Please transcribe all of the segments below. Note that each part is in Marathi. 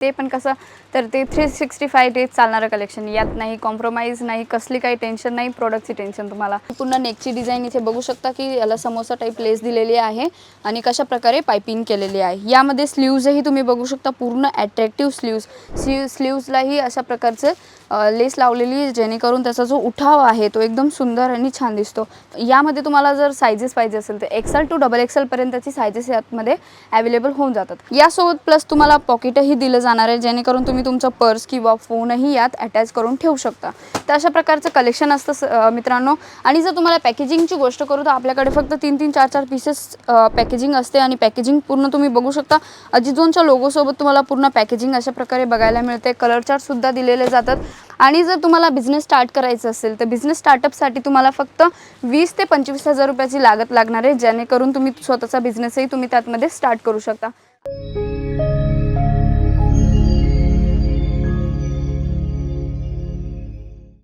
ते पण कसं तर ते थ्री सिक्स्टी फाय डेज चालणारं कलेक्शन यात नाही कॉम्प्रोमाइज नाही कसली काही टेन्शन नाही प्रोडक्टची टेन्शन तुम्हाला. पुन्हा नेकची डिझाईन इथे बघू शकता की याला समोसा टाईप लेस दिलेली आहे आणि कशा प्रकारे पायपिंग केलेली आहे. यामध्ये स्लीव्जही तुम्ही बघू शकता पूर्ण अट्रॅक्टिव्ह स्लीव्ज स्लीव स्लीव्जलाही अशा प्रकारचं लेस लावलेली आहे, जेणेकरून त्याचा जो उठाव आहे तो एकदम सुंदर आणि छान दिसतो. यामध्ये तुम्हाला जर सायझेस पाहिजे असेल तर एक्सल टू डबल एक्सेल पर्यंतची सायझेस यामध्ये अवेलेबल होऊन जातात. यासोबत प्लस तुम्हाला पॉकेटही दिलं जाणार आहे जेणेकरून तुम्ही तुमचा पर्स किंवा फोनही यात अटॅच करून ठेवू शकता. तर अशा प्रकारचं कलेक्शन असतं स- मित्रांनो. आणि जर तुम्हाला पॅकेजिंगची गोष्ट करू तर आपल्याकडे फक्त तीन तीन चार चार पीसेस पॅकेजिंग असते आणि पॅकेजिंग पूर्ण तुम्ही बघू शकता. अजिझोनच्या लोगोसोबत तुम्हाला पूर्ण पॅकेजिंग अशा प्रकारे बघायला मिळते. कलर चार्टसुद्धा दिलेले जातात. आणि जर तुम्हाला बिझनेस स्टार्ट करायचं असेल तर बिझनेस स्टार्टअपसाठी तुम्हाला फक्त वीस ते पंचवीस हजार रुपयाची लागत लागणार आहे जेणेकरून तुम्ही स्वतःचा बिझनेसही तुम्ही त्यातमध्ये स्टार्ट करू शकता.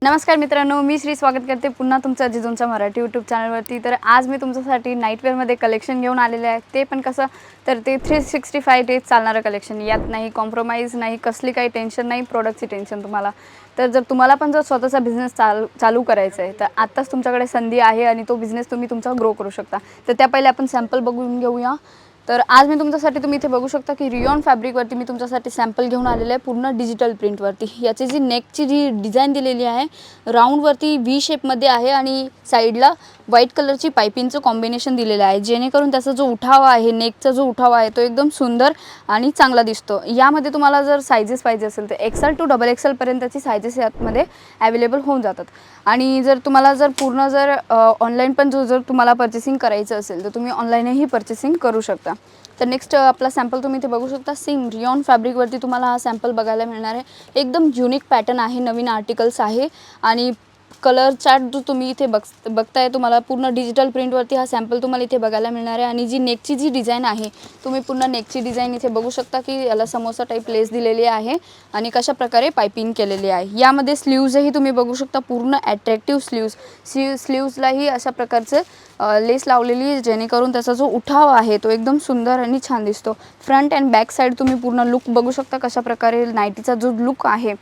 नमस्कार मित्रांनो मी श्री स्वागत करते पुन्हा तुमचं अजिजोनच्या मराठी यूट्यूब चॅनलवरती तर आज मी तुमच्यासाठी नाईटवेअरमध्ये कलेक्शन घेऊन आलेले आहे. ते पण कसं तर ते थ्री सिक्स्टी फाय डेज चालणारं कलेक्शन यात नाही कॉम्प्रोमाइज नाही कसली काही टेन्शन नाही प्रोडक्टची टेन्शन तुम्हाला. तर जर तुम्हाला पण जर स्वतःचा बिझनेस चालू चालू करायचा आहे तर आत्ताच तुमच्याकडे संधी आहे आणि तो बिझनेस तुम्ही तुमचा ग्रो करू शकता. तर त्या पहिले आपण सॅम्पल बघून घेऊया. तर आज मी तुमच्यासाठी तुम्ही इथे बघू शकता की रिओन फॅब्रिकवरती मी तुमच्यासाठी सॅम्पल घेऊन आलेलं आहे पूर्ण डिजिटल प्रिंटवरती याची जी नेकची जी डिझाईन दिलेली आहे राऊंडवरती व्ही शेपमध्ये आहे आणि साईडला व्हाईट कलरची पायपिंगचं कॉम्बिनेशन दिलेलं आहे. जेणेकरून त्याचा जो उठावा आहे नेकचा जो उठावा आहे तो एकदम सुंदर आणि चांगला दिसतो. यामध्ये तुम्हाला जर सायझेस पाहिजे असेल तर एक्सेल टू डबल एक्सेलपर्यंतची सायझेस यामध्ये अवेलेबल होऊन जातात. आणि जर तुम्हाला जर पूर्ण जर ऑनलाईन पण जो जर तुम्हाला पर्चेसिंग करायचं असेल तर तुम्ही ऑनलाईनही पर्चेसिंग करू शकता. तर नेक्स्ट आपला सॅम्पल तुम्ही इथे बघू शकता. सेम रिऑन फॅब्रिकवरती तुम्हाला हा सॅम्पल बघायला मिळणार आहे. एकदम युनिक पॅटर्न आहे नवीन आर्टिकल्स आहे. आणि कलर चार्ट जो तुम्ही इथे बघ बघताय तुम्हाला पूर्ण डिजिटल प्रिंटवरती हा सॅम्पल तुम्हाला इथे बघायला मिळणार आहे. आणि जी नेकची जी डिझाईन आहे तुम्ही पूर्ण नेकची डिझाईन इथे बघू शकता की याला समोसा टाईप लेस दिलेली आहे आणि कशा प्रकारे पायपिंग केलेली आहे. यामध्ये स्लीव्जही तुम्ही बघू शकता पूर्ण ॲट्रॅक्टिव्ह स्लीव्ज स्ली स्लीव्जलाही अशा प्रकारचं लेस लावलेली आहे जेणेकरून त्याचा जो उठाव आहे तो एकदम सुंदर आणि छान दिसतो. फ्रंट अँड बॅक साईड तुम्ही पूर्ण लुक बघू शकता कशा प्रकारे नाईटीचा जो लुक आहे.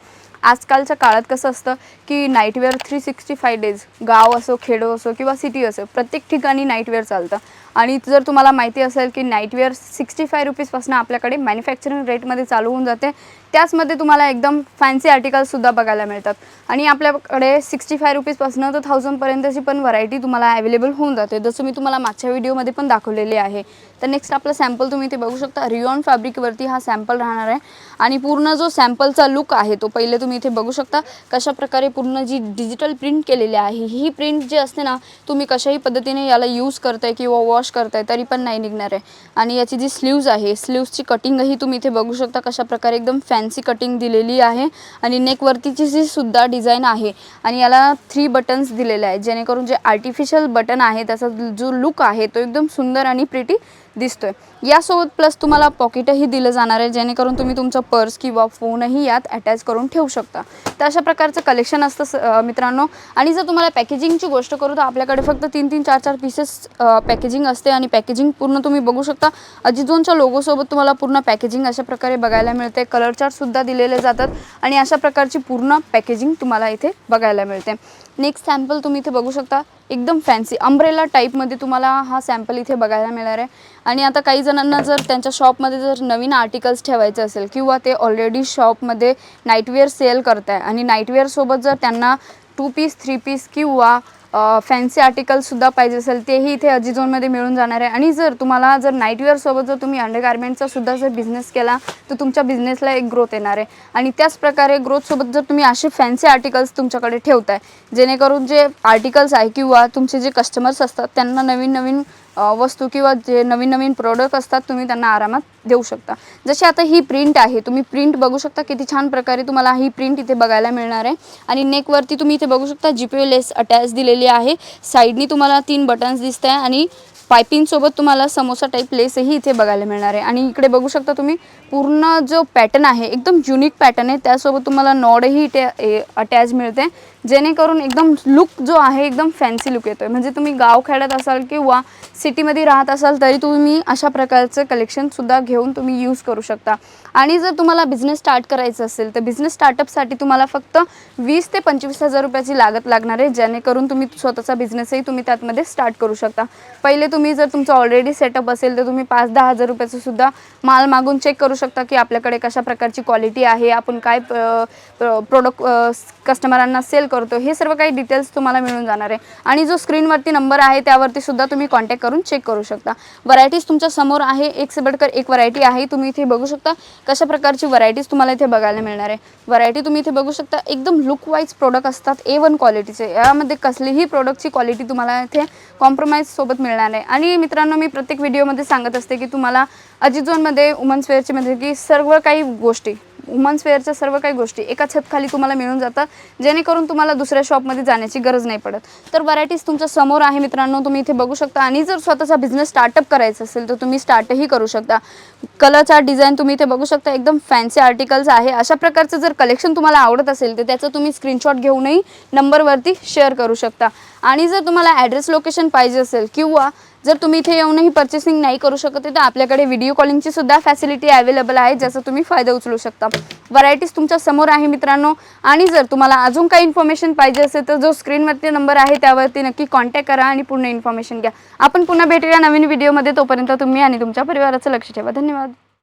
आजकालच्या काळात कसं असतं की nightwear three sixty five days गाव असो खेडो असो किंवा सिटी असो प्रत्येक ठिकाणी नाईटवेअर चालतं. आणि जर तुम्हाला माहिती असेल की नाईटवेअर सिक्स्टी फाय रुपीजपासून आपल्याकडे मॅन्युफॅक्चरिंग रेटमध्ये चालू होऊन जाते त्याचमध्ये तुम्हाला एकदम फॅन्सी आर्टिकल्ससुद्धा बघायला मिळतात. आणि आपल्याकडे सिक्स्टी फाय रुपीजपासून तर थाउजंडपर्यंतची पण व्हरायटी तुम्हाला अवेलेबल होऊन जाते. जसं मी तुम्हाला मागच्या व्हिडिओमध्ये पण दाखवलेली आहे. तर नेक्स्ट आपला सॅम्पल तुम्ही इथे बघू शकता. रिओन फॅब्रिकवरती हा सॅम्पल राहणार आहे. आणि पूर्ण जो सॅम्पलचा लुक आहे तो पहिले तुम्ही इथे बघू शकता कशा प्रकारे पूर्ण जी डिजिटल प्रिंट केलेली आहे. ही प्रिंट जी असते ना तुम्ही कशाही पद्धतीने याला यूज करताय किंवा वॉश करताय तरी पण नाही निघणार आहे. आणि याची जी स्लीव्ज आहे स्लीव्सची कटिंगही तुम्ही इथे बघू शकता कशा प्रकारे एकदम फॅन्सी कटिंग दिलेली आहे. आणि नेकवरतीची जी सुद्धा डिझाईन आहे आणि याला थ्री बटन्स दिलेले आहेत. जेणेकरून जे आर्टिफिशियल बटन आहे त्याचा जो लुक आहे तो एकदम सुंदर आणि प्रिटी दिसतोय. यासोबत प्लस तुम्हाला पॉकेटही दिलं जाणार आहे जेणेकरून तुम्ही तुमचं पर्स किंवा फोनही यात अटॅच करून ठेवू शकता. तर अशा प्रकारचं कलेक्शन असतं स- मित्रांनो. आणि जर तुम्हाला पॅकेजिंगची गोष्ट करू तर आपल्याकडे फक्त तीन तीन चार चार पीसेस पॅकेजिंग असते आणि पॅकेजिंग पूर्ण तुम्ही बघू शकता. अजिझोनच्या लोगोसोबत तुम्हाला पूर्ण पॅकेजिंग अशा प्रकारे बघायला मिळते. कलर चार्टसुद्धा दिलेले जातात आणि अशा प्रकारची पूर्ण पॅकेजिंग तुम्हाला इथे बघायला मिळते. नेक्स्ट सॅम्पल तुम्ही इथे बघू शकता. एकदम फॅन्सी अंब्रेला टाईपमध्ये तुम्हाला हा सॅम्पल इथे बघायला मिळणार आहे. आणि आता काही जणांना जर त्यांच्या शॉपमध्ये जर नवीन आर्टिकल्स ठेवायचे असेल किंवा ते ऑलरेडी शॉपमध्ये नाईटवेअर सेल करत आहे आणि नाईटवेअरसोबत जर त्यांना टू पीस थ्री पीस किंवा फॅन्सी आर्टिकल्ससुद्धा पाहिजे असेल तेही इथे अजिझोनमध्ये मिळून जाणार आहे. आणि जर तुम्हाला जर नाईटवेअरसोबत जर तुम्ही अंडरगार्मेंटचा सुद्धा जर बिझनेस केला तर तुमच्या बिझनेसला एक ग्रोथ येणार आहे. आणि त्याच प्रकारे ग्रोथसोबत जर तुम्ही असे फॅन्सी आर्टिकल्स तुमच्याकडे ठेवताय जेणेकरून जे आर्टिकल्स आहे किंवा तुमचे जे कस्टमर्स असतात त्यांना नवीन नवीन वस्तू किंवा जे नवीन नवीन प्रोडक्ट असतात तुम्ही त्यांना आरामात देऊ शकता. जशी आता ही प्रिंट आहे तुम्ही प्रिंट बघू शकता किती छान प्रकारे तुम्हाला ही प्रिंट इथे बघायला मिळणार आहे. आणि नेकवरती तुम्ही इथे बघू शकता जीपीओ लेस अटॅच दिलेली आहे. साईडनी तुम्हाला तीन बटन्स दिसत आहे आणि पायपिंगसोबत तुम्हाला समोसा टाईप लेसही इथे बघायला मिळणार आहे. आणि इकडे बघू शकता तुम्ही पूर्ण जो पॅटर्न आहे एकदम युनिक पॅटर्न आहे त्यासोबत तुम्हाला नॉडही इथे अटॅच मिळते. जेणेकरून एकदम लुक जो आहे एकदम फॅन्सी लुक येतो आहे म्हणजे तुम्ही गाव खेड्यात असाल किंवा सिटीमध्ये राहत असाल तरी तुम्ही अशा प्रकारचं कलेक्शनसुद्धा घेऊन तुम्ही यूज करू शकता. आणि जर तुम्हाला बिझनेस स्टार्ट करायचं असेल तर बिझनेस स्टार्टअपसाठी तुम्हाला फक्त वीस ते पंचवीस हजार रुपयाची लागत लागणार आहे जेणेकरून तुम्ही स्वतःचा बिझनेसही तुम्ही त्यातमध्ये स्टार्ट करू शकता. पहिले तुम्ही जर तुमचं ऑलरेडी सेटअप असेल तर तुम्ही पाच दहा हजार रुपयाचं सुद्धा माल मागून चेक करू शकता की आपल्याकडे कशा प्रकारची क्वालिटी आहे आपण काय प्रोडक्ट कस्टमरांना सेल करतो. हे सर्व काही डिटेल्स तुम्हाला मिळून जाणार आहे. आणि जो स्क्रीनवरती नंबर आहे त्यावरती सुद्धा तुम्ही कॉन्टॅक्ट करून चेक करू शकता. व्हरायटीज तुमच्यासमोर आहे. एक से एक व्हरायटी आहे. तुम्ही इथे बघू शकता कशा प्रकारची व्हरायटीज तुम्हाला इथे बघायला मिळणार आहे. व्हरायटी तुम्ही इथे बघू शकता. एकदम लुक वाईज प्रोडक्ट असतात. ए वन क्वालिटीचे यामध्ये कसलीही प्रोडक्टची क्वालिटी तुम्हाला इथे कॉम्प्रोमाइज सोबत मिळणार आहे. आणि मित्रांनो मी प्रत्येक व्हिडिओमध्ये सांगत असते की तुम्हाला अजित झोनमध्ये वुमन्स वेअरचे म्हणजे की सर्व काही गोष्टी वुमन्स वेअरच्या सर्व काही गोष्टी एका छतखाली तुम्हाला मिळून जातात जेणेकरून तुम्हाला दुसऱ्या शॉपमध्ये जाण्याची गरज नाही पडत. तर व्हरायटीज तुमच्यासमोर आहे मित्रांनो तुम्ही इथे बघू शकता. आणि जर स्वतःचा बिझनेस स्टार्टअप करायचा असेल तर तुम्ही स्टार्टही करू शकता. कलरचा डिझाईन तुम्ही इथे बघू शकता. एकदम फॅन्सी आर्टिकल्स आहे. अशा प्रकारचं जर कलेक्शन तुम्हाला आवडत असेल तर त्याचं तुम्ही स्क्रीनशॉट घेऊनही नंबरवरती शेअर करू शकता. आणि जर तुम्हाला ॲड्रेस लोकेशन पाहिजे असेल किंवा जर तुम्ही इथे येऊनही पर्चेसिंग नाही करू शकत तर आपल्याकडे व्हिडिओ कॉलिंगची सुद्धा फॅसिलिटी अवेलेबल आहे ज्याचा तुम्ही फायदा उचलू शकता. व्हरायटीज तुमच्यासमोर आहे मित्रांनो. आणि जर तुम्हाला अजून काही इन्फॉर्मेशन पाहिजे असेल तर जो स्क्रीनवरती नंबर आहे त्यावरती नक्की कॉन्टॅक्ट करा आणि पूर्ण इन्फॉर्मेशन घ्या. आपण पुन्हा भेटूया नवीन व्हिडिओमध्ये तोपर्यंत तुम्ही आणि तुमच्या परिवाराचं लक्ष ठेवा. धन्यवाद.